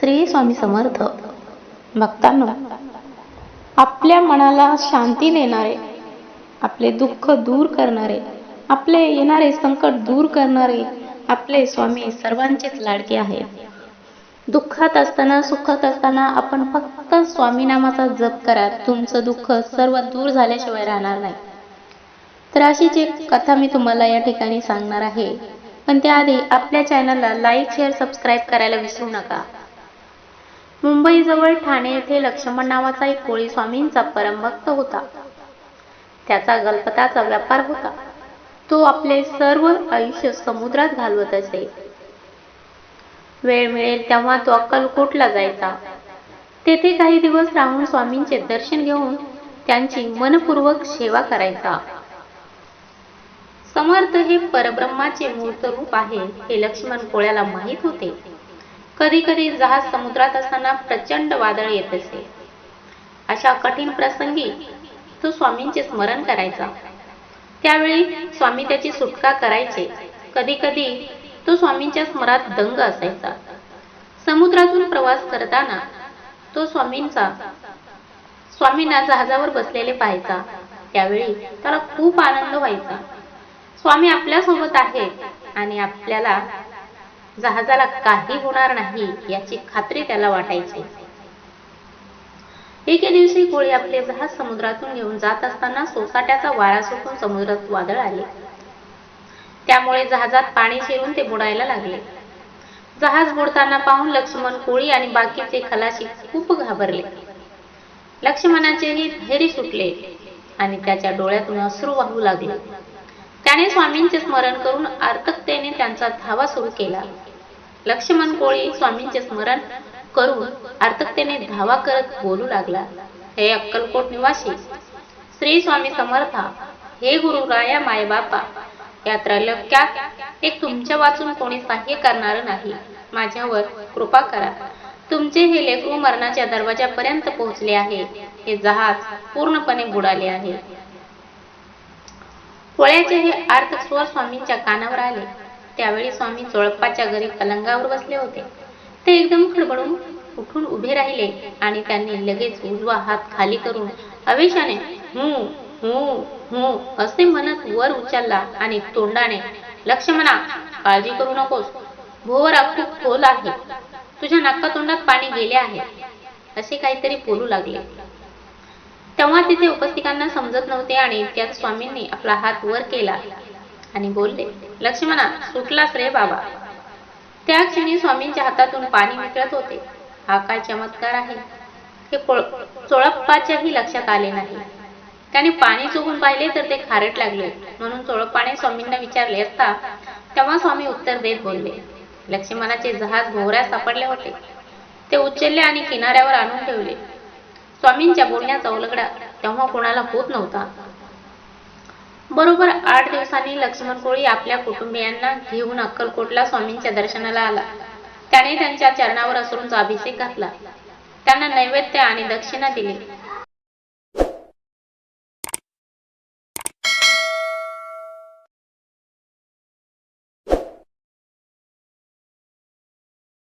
श्री स्वामी समर्थ. भक्तांनो आपल्या मनाला शांती देणारे आपले दुःख दूर करणारे आपले येणारे संकट दूर करणारे आपले स्वामी सर्वांचेच लाडके आहेत. दुःखात असताना सुखात असताना आपण फक्त स्वामी नामाचा जप करा. तुमचं दुःख सर्व दूर झाल्याशिवाय राहणार नाही. तर अशीच एक कथा मी तुम्हाला या ठिकाणी सांगणार आहे. पण त्याआधी आपल्या चॅनलला लाईक शेअर सबस्क्राईब करायला विसरू नका. मुंबईजवळ ठाणे येथे लक्ष्मण नावाचा एक कोळी स्वामींचा परमभक्त होता. त्याचा गलपताचा व्यापार होता. तो आपले सर्व आयुष्य समुद्रात घालवत असे. वेळ मिळेल तेव्हा तो अक्कलकोटला जायचा. तेथे काही दिवस राहून स्वामींचे दर्शन घेऊन त्यांची मनपूर्वक सेवा करायचा. समर्थ हे परब्रह्माचे मूर्त रूप आहे हे लक्ष्मण कोळ्याला माहीत होते. कधी कधी जहाज समुद्रात असताना प्रचंड वादळ येत असे. अशा कठीण प्रसंगी तो स्वामींचे स्मरण करायचा. त्यावेळी स्वामी त्याची सुटका करायचे. कधी कधी तो स्वामींच्या स्मरात दंग असायचा. समुद्रातून प्रवास करताना तो स्वामींचा स्वामींना जहाजावर बसलेले पाहायचा. त्यावेळी त्याला खूप आनंद व्हायचा. स्वामी आपल्यासोबत आहेत आणि आपल्याला जहाजाला काही होणार नाही याची खात्री त्याला वाटायची. एके दिवशी कोळी आपले जहाज समुद्रातून घेऊन जात असताना सोसाट्याचा वारा सुटून समुद्रात वादळ आले. त्यामुळे जहाजात पाणी शिरून ते बुडायला लागले. जहाज बुडताना पाहून लक्ष्मण कोळी आणि बाकीचे खलाशी खूप घाबरले. लक्ष्मणाचेही धैर्य सुटले आणि त्याच्या डोळ्यातून अश्रू वाहू लागले. त्याने स्वामींचे स्मरण करून आर्तकतेने त्यांचा धावा सुरू केला. लक्ष्मण कोळी स्वामींचे स्मरण करून आर्तकतेने धावा करत बोलू लागला. हे अक्कलकोट निवासी श्री स्वामी समर्था हे गुरु राया माय बापा या त्रैलोक्यात एक तुमच्या वाचून कोणी सहाय्य करणार नाही. माझ्यावर कृपा करा. तुमचे हे लेकरू मरणाच्या दरवाजापर्यंत पोहोचले आहे. हे जहाज पूर्णपणे बुडाले आहे. पोळ्याचे हे अर्थ स्वर स्वामींच्या कानावर आले. त्यावेळी स्वामी चोळप्पाच्या घरी पलंगावर बसले होते. ते एकदम खडबडून उठून उभे राहिले आणि त्यांनी लगेच उजवा हात खाली करून अवेशाने हू हू हू असे म्हणत वर उचलला आणि तोंडाने लक्ष्मणा काळजी करू नकोस. भोवरा खूप खोल आहे. तुझ्या नाका तोंडात पाणी गेले आहे. असे काहीतरी बोलू लागले. तेव्हा तिथे उपस्थितांना समजत नव्हते आणि त्यात स्वामींनी आपला हात वर केला आणि बोलले लक्ष्मणा सुटलास रे बाबा. त्या क्षणी स्वामींच्या हातातून पाणी वितळत होते. हा काय चमत्कार आहे? हे चोळप्पाच्याही लक्षात आले नाही. त्याने पाणी चोखून पाहिले तर ते खारट लागले. म्हणून चोळप्पाने स्वामींना विचारले असता तेव्हा स्वामी उत्तर देत बोलले लक्ष्मणाचे जहाज भोवऱ्यात सापडले होते. ते उचलले आणि किनाऱ्यावर आणून ठेवले. स्वामींच्या बोलण्याचा उलगडा तेव्हा कोणाला होत नव्हता. बरोबर आठ दिवसांनी लक्ष्मण कोळी आपल्या कुटुंबियांना घेऊन अक्कलकोटला स्वामींच्या दर्शनाला आला. त्याने त्यांच्या चरणावर असरूंचा अभिषेक घातला. त्यांना नैवेद्य आणि दक्षिणा दिली.